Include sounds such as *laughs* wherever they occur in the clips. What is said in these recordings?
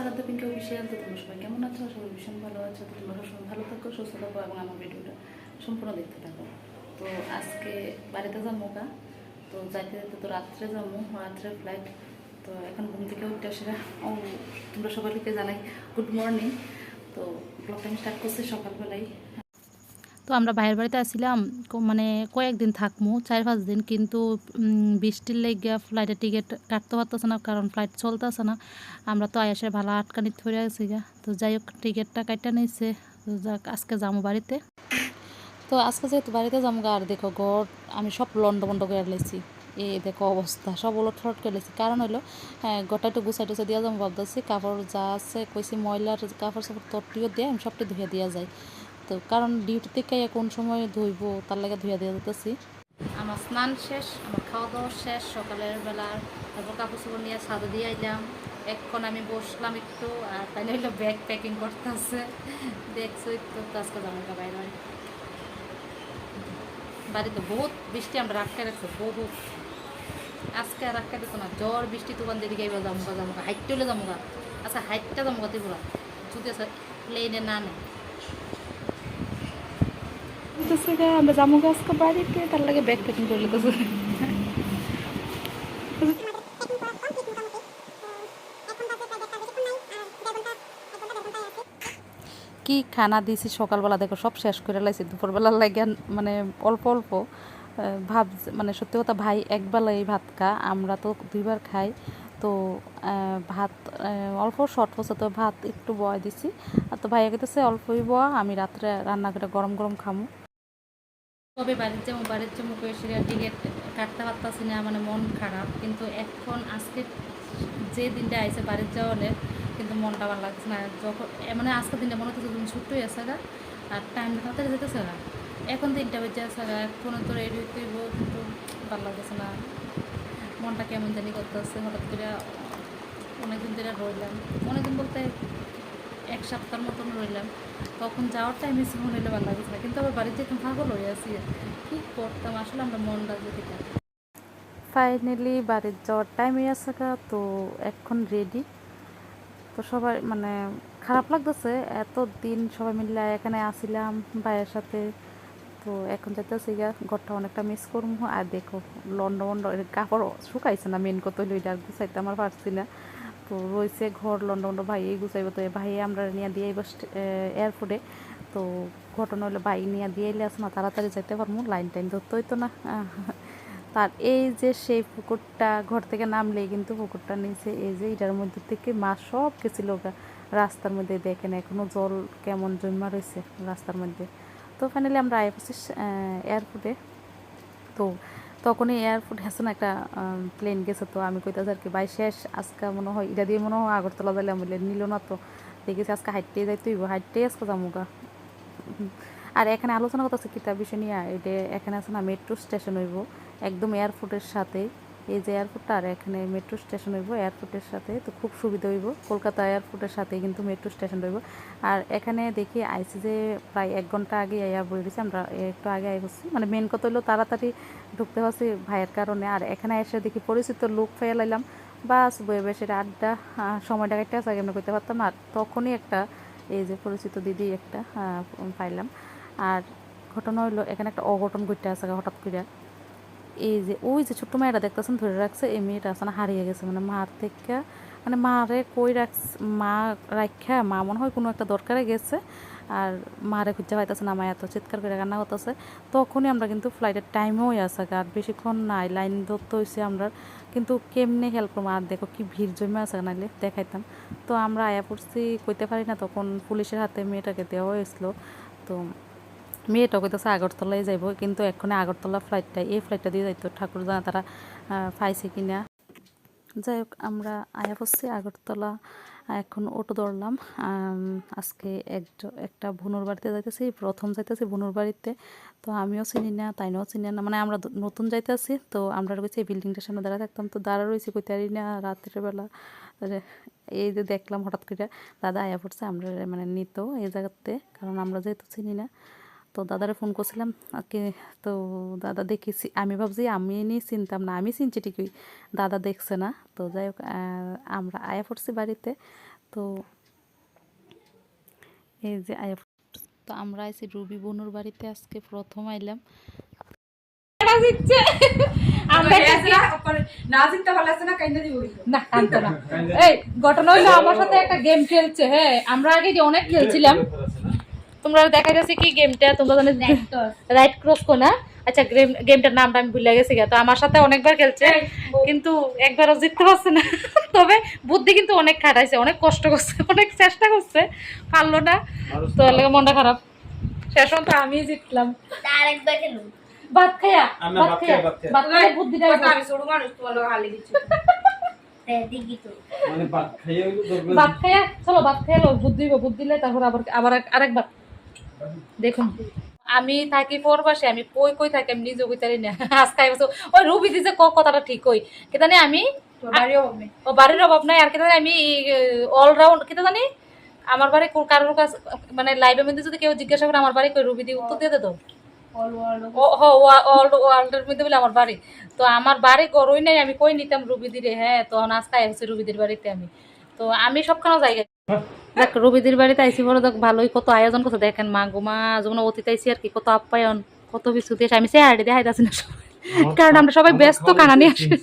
আরাধ্য পিঙ্কি অফিসিয়াল তো তোমরা সবাই কেমন আছো? সবাই ভীষণ ভালো আছো। তো তোমরা সবসময় ভালো থাকো, সুস্থ থাকো এবং আমার ভিডিওটা সম্পূর্ণ দেখতে থাকো। তো আজকে বাড়িতে যাব গা। তো যাইতে যেতে তো রাত্রে যাব, রাত্রে ফ্লাইট তো এখন ঘুম থেকে উঠতে সেটা ও, তোমরা সবাইকে জানাই গুড মর্নিং তো ব্লগটা আমি স্টার্ট করছি সকালবেলায়। তো আমরা ভাইয়ের বাড়িতে আসছিলাম ক- মানে কয়েকদিন থাকব চার পাঁচ দিন, কিন্তু বৃষ্টির লেগে ফ্লাইটের টিকিট কাটতে পারতেছে না, কারণ ফ্লাইট চলতেছে না। আমরা তো আয়াসে ভালো আটকানি ধরে আছি গা। তো যাই হোক টিকিটটা কাটতে নিয়েছে তো যাক, আজকে যাব বাড়িতে। তো আজকে যেহেতু বাড়িতে যাব গা, আর দেখো ঘর, আমি সব লন্ড বন্ড করে লেছি। এই দেখো অবস্থা, সব ওলট ফলট করে লেছি। কারণ হলো হ্যাঁ গোটা একটু গুছাই টুছাই দিয়া যাব ভাবতেছি। কাপড় যা আছে, কইছি ময়লার কাপড় চাপড় তরটিও দিয়ে আমি সবটা ধুয়ে দিয়া যায় তো কারণ ডিউটি থেকে কোন সময় ধুইব, তার লাগে ধুয়ে দিয়ে যেতেছি আমার স্নান শেষ, আমার খাওয়া দাওয়া শেষ, সকালের বেলার তারপর কাপড় চোপড় নিয়ে ছাদে দিয়ে আইলাম। এখন আমি বসলাম একটু, আর তাই হইল ব্যাগ প্যাকিং করতেছে। দেখছ একটু, আজকে গা বাইরে। বাড়িতে বহুত বৃষ্টি, আমরা রাখতে রাখছি বহুত। আজকে রাখতে দিত না, জ্বর, বৃষ্টি তোমার দিকে এবার যাব গা যাব গা হাইটতে হলে যাব গা আচ্ছা হাইটটা গা ত্রিপুরা যদি প্লেনে না নেয়। গা, আমরা যাব গা আজকে বাড়িতে, তার লাগে ব্যাগ প্যাকিং করে কি খানা দিয়েছি সকালবেলা, দেখো সব শেষ করে লাইছি দুপুরবেলা লাগে মানে অল্প অল্প ভাব মানে সত্যি কথা ভাই একবেলাই ভাত খা, আমরা তো দুইবার খাই, তো ভাত অল্প শর্ট পড়ছে তো ভাত একটু বয় দিছি, আর তো ভাইয়া গেতেছে অল্পই বয়া, আমি রাত্রে রান্না করে গরম গরম খামু। তবে বাড়ির যাব বাড়ির যাব করে সেটা টিকিট কাটতে পারতাছি না মানে মন খারাপ। কিন্তু এখন আজকে যে দিনটা আইসে বাড়ির যাওয়ালে, কিন্তু মনটা ভালো লাগছে না। যখন মানে আজকের দিনটা মনে হচ্ছে তুমি ছুট্টই আছে গা, আর টাইম তাড়াতাড়ি যেতেছে না এখন দিনটা বেঁচে আছে গা, এখন তো রেডি হইতেইব কিন্তু ভালো লাগতেছে না। মনটা কেমন জানি করতেছে, হঠাৎ করে অনেকদিন ধরে রইলাম। অনেকদিন বলতে এক সপ্তাহের মতন রইলাম। তখন যাওয়ার টাইমে মনে হইলে ভালো লাগছে না, কিন্তু আবার বাড়িতে যেতাম পাগল হয়ে আছি। কী করতাম? আসলে আমরা মন রাখতে দিতাম ফাইনালি বাড়ির যাওয়ার টাইমে আছে তো এখন রেডি তো সবাই মানে খারাপ লাগতেছে এত দিন সবাই মিলে এখানে আসিলাম ভাইয়ের সাথে। তো এখন যাইতেছি গা, ঘরটা অনেকটা মিস করব আর দেখো লন্ড বন্ড কাপড় শুকাইছে না মেন কত আর গুছাইতে আমার পারছি না। তো রয়েছে, ঘর লন্ড বন্ড ভাই গুছাইব তো। ভাই, আমরা নিয়ে দিয়ে আইব এয়ারপোর্টে তো ঘটনা হলো, ভাই, নিয়ে দিয়ে এলে আসো না, তাড়াতাড়ি যাইতে পারব লাইন টাইন ধরতে হইতো না। *laughs* তার এই যে সেই পুকুরটা, ঘর থেকে নামলে কিন্তু পুকুরটা নিচে, এই যে এটার মধ্যে থেকে মাছ সব গেছিল গা রাস্তার মধ্যে দেখেন, এখনও জল কেমন জমা রয়েছে রাস্তার মধ্যে। তো ফাইনালি আমরা আই এয়ারপোর্টে তো তখনই এয়ারপোর্ট হেসে না একটা প্লেন গেছে তো। আমি কইতাছি আর কি বাই শেষ, আজকে মনে হয়, এটা দিয়ে মনে হয় আগরতলা যাইলাম বলে নিল না তো। দেখেছি আজকে হাইটতেই যাইতে হইব হাইটতেই আজকে যাব আর এখানে আলোচনা করতে করতেছে কিতাব বিষয় নিয়ে এটা এখানে আছে না মেট্রো স্টেশন হইব, একদম এয়ারপোর্টের সাথে এই যে এয়ারপোর্টটা আর এখানে মেট্রো স্টেশন হইব এয়ারপোর্টের সাথে তো খুব সুবিধা হইব। কলকাতা এয়ারপোর্টের সাথে কিন্তু মেট্রো স্টেশন হইব আর এখানে দেখি আইসি যে প্রায় এক ঘণ্টা আগে আইয়া বই দিছি, আমরা একটু আগে আই বসছি। মানে মেন কথা হলো তাড়াতাড়ি ঢুকতে পারছি ভাইয়ের কারণে। আর এখানে এসে দেখি পরিচিত লোক পেয়ে লাইলাম। বাস বয়ে এটা আড্ডা সময়টা একটা আছে আমরা করতে পারতাম। আর তখনই একটা, এই যে পরিচিত দিদি একটা পাইলাম। আর ঘটনা হইল, এখানে একটা অঘটন ঘটতে আছে হঠাৎ করে এই যে, ওই যে ছোট্ট মেয়েটা দেখতেছেন, ধরে রাখছে, এই মেয়েটা না হারিয়ে গেছে। মানে মার থেকে মানে মারে কই রাখছে, মা রাখা মা মনে হয় কোনো একটা দরকারে গেছে। আর মারে খুঁজে পাইতেছে না, মা এত চিৎকার করে রান্না করতেছে। তখনই আমরা কিন্তু ফ্লাইটের টাইমেও আছে আর বেশিক্ষণ নাই লাইন ধরতে হয়েছে আমরা। কিন্তু কেমনে হেল্প করব? আর দেখো কি ভিড় জমে আছে, নাইলে দেখাইতাম। তো আমরা আয়া পড়ছি, কইতে পারি না, তখন পুলিশের হাতে মেয়েটাকে দেওয়া হয়েছিল। তো মেয়েটা কইতেছে আগরতলায় যাইব, কিন্তু এক্ষণে আগরতলা ফ্লাইটটা এই ফ্লাইটটা দিয়ে যাইতো ঠাকুর জানা তারা পাইছে কিনা। যাই হোক, আমরা আয়া পড়ছি আগরতলা, এখন অটো ধরলাম। আজকে একজ- একটা ভুনুর বাড়িতে যাইতেছি, প্রথম যাইতেছি ভুনুর বাড়িতে, তো আমিও চিনি না, তাইনাও চিনি না মানে আমরা নতুন যাইতেছি তো আমরা রয়েছি এই বিল্ডিংটার সামনে দাঁড়া থাকতাম, তো দাঁড়া রয়েছি কইতে পারি না, রাত্রের বেলা। এই যে দেখলাম হঠাৎ করে দাদা আয়া পড়ছে, আমরা মানে নিত এই জায়গাতে, কারণ আমরা যেহেতু চিনি না। তো দাদারে ফোন করছিলাম তো দাদা দেখেছি আমি ভাবছি আমি নিয়ে চিনতাম না আমি চিনছি ঠিকই দাদা দেখছে না তো যাই হোক আমরা আয়া পড়ছি বাড়িতে তো এই যে আয়া তো আমরা আইছি রুবি বনুর বাড়িতে আজকে প্রথম আইলাম। না কানতো না এই ঘটনা হইল আমার সাথে একটা গেম খেলছে হ্যাঁ আমরা আগে যে অনেক খেলছিলাম তোমরা দেখা যাচ্ছে কি গেমটা তোমরা জানো রাইট ক্রস কো না? আচ্ছা গেম গেমটার নামটা আমি ভুলে গেছি গা। তো আমার সাথে অনেকবার খেলছে কিন্তু একবারও জিততে পারছে না। *laughs* তবে বুদ্ধি কিন্তু অনেক খাটাইছে অনেক কষ্ট করছে অনেক চেষ্টা করছে। পারল না। তো লাগি মনটা খারাপ। শেষ পর্যন্ত আমি জিতলাম। তার একবার খেলুন। ভাত খায়া আমরা ভাত ভাত খায়া খাইয়া, ভাত খাইয়া। ভাত খায়া বুদ্ধিটা *laughs* দেখি তো। মানে ভাত খাইয়ে হইল ভাত খাইয়া? চলো ভাত খাইয়া বুদ্ধি বুদ্ধি দিলে তারপর আবার আবার আরেকবার। দেখুন আমি থাকি পরবাসে আমি কই কই থাকি আমি নিজে কইতারি না। আজকে আইবো ওই রুবি দিছে ক কথাটা ঠিক কই? কেতানি আমি ও বাড়ির অভাব নাই আর কেতানি আমি অলরাউন্ড কেতা জানি আমার বাড়ি কোন- কারোর কাছে মানে লাইভের মধ্যে যদি কেউ জিজ্ঞাসা করে আমার বাড়ি কই রুবি দি উত্তর দিয়ে দে তো। ও হ ওয়ার্ল্ড ওয়ার্ল্ডের মধ্যে বলে আমার বাড়ি। তো আমার বাড়ি গড়ই নাই আমি কই নিতাম রুবিদিরে হ্যাঁ তখন আজকে আইসি রুবিদির বাড়িতে আমি। তো আমি সবখানে জায়গা দেখ রুবিদির বাড়িতে আইসি বড় দেখ ভালোই কত আয়োজন করছে। দেখেন মা গোমা যখন অতীত আইসি আর কি কত আপ্যায়ন কত কিছু দিয়ে আমি সে আড়ি দেখাইতেছি না সবাই। কারণ আমরা সবাই ব্যস্ত কানা নিয়ে আসি। *laughs*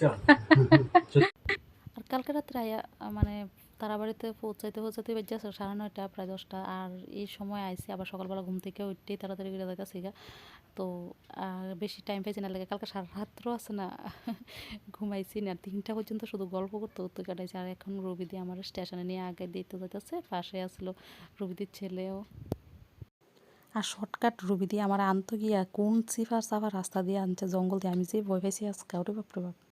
আর কালকে রাত্রে আয়া মানে তারা বাড়িতে পৌঁছাইতে পৌঁছাইতে বেজে আছে সাড়ে নয়টা প্রায় দশটা। আর এই সময় আইসি আবার সকালবেলা ঘুম থেকে উঠতেই তাড়াতাড়ি করে যাইতেছি গা। তো, আর বেশি টাইম পাইছি না, লাগে কালকে সারা রাত্রও আছে না, *laughs* ঘুমাইছি না তিনটা পর্যন্ত শুধু গল্প করতে করতে কাটাইছি, আর এখন রবিদি আমার স্টেশনে নিয়ে আগে দিতে যাইতেছে, পাশে আসলো রবিদির ছেলেও। আর শর্টকাট রুবি দিয়ে আমার আনতো গিয়া কোন সিফার সাফার রাস্তা দিয়ে আনছে, জঙ্গল দিয়ে, আমি যে ভয় পাইছি আজকে, ওরে বাপরে বাপ।